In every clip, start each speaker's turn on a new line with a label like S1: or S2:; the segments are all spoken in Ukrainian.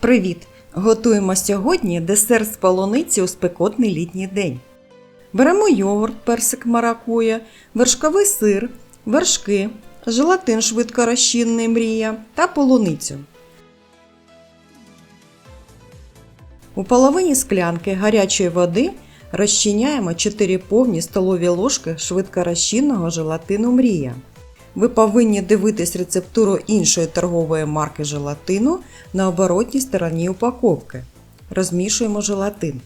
S1: Привіт! Готуємо сьогодні десерт з полуниці у спекотний літній день. Беремо йогурт, персик маракуя, вершковий сир, вершки, желатин швидкорозчинний мрія та полуницю. У половині склянки гарячої води розчиняємо 4 повні столові ложки швидкорозчинного желатину мрія. Ви повинні дивитись рецептуру іншої торгової марки желатину на оборотній стороні упаковки. Розмішуємо желатин.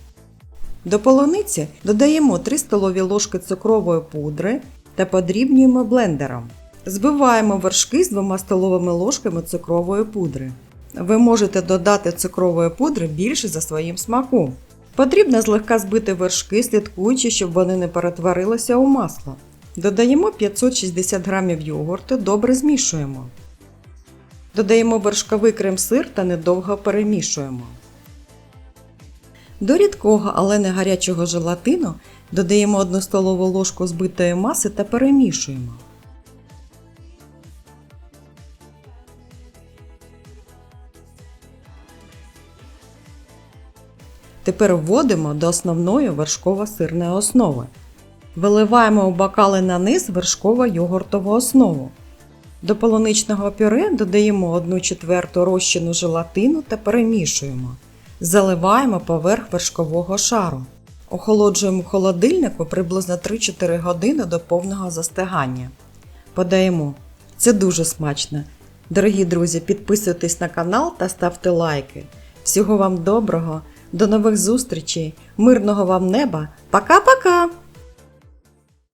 S1: До полуниці додаємо 3 столові ложки цукрової пудри та подрібнюємо блендером. Збиваємо вершки з 2 столовими ложками цукрової пудри. Ви можете додати цукрової пудри більше за своїм смаком. Потрібно злегка збити вершки, слідкуючи, щоб вони не перетворилися у масло. Додаємо 560 г йогурту, добре змішуємо. Додаємо вершковий крем-сир та недовго перемішуємо. До рідкого, але не гарячого желатину додаємо 1 столову ложку збитої маси та перемішуємо. Тепер вводимо до основної вершково-сирної основи. Виливаємо у бокали на низ вершково-йогуртову основу. До полуничного пюре додаємо 1 четверту розчину желатину та перемішуємо. Заливаємо поверх вершкового шару. Охолоджуємо в холодильнику приблизно 3-4 години до повного застигання. Подаємо. Це дуже смачно. Дорогі друзі, підписуйтесь на канал та ставте лайки. Всього вам доброго, до нових зустрічей, мирного вам неба. Пока-пока!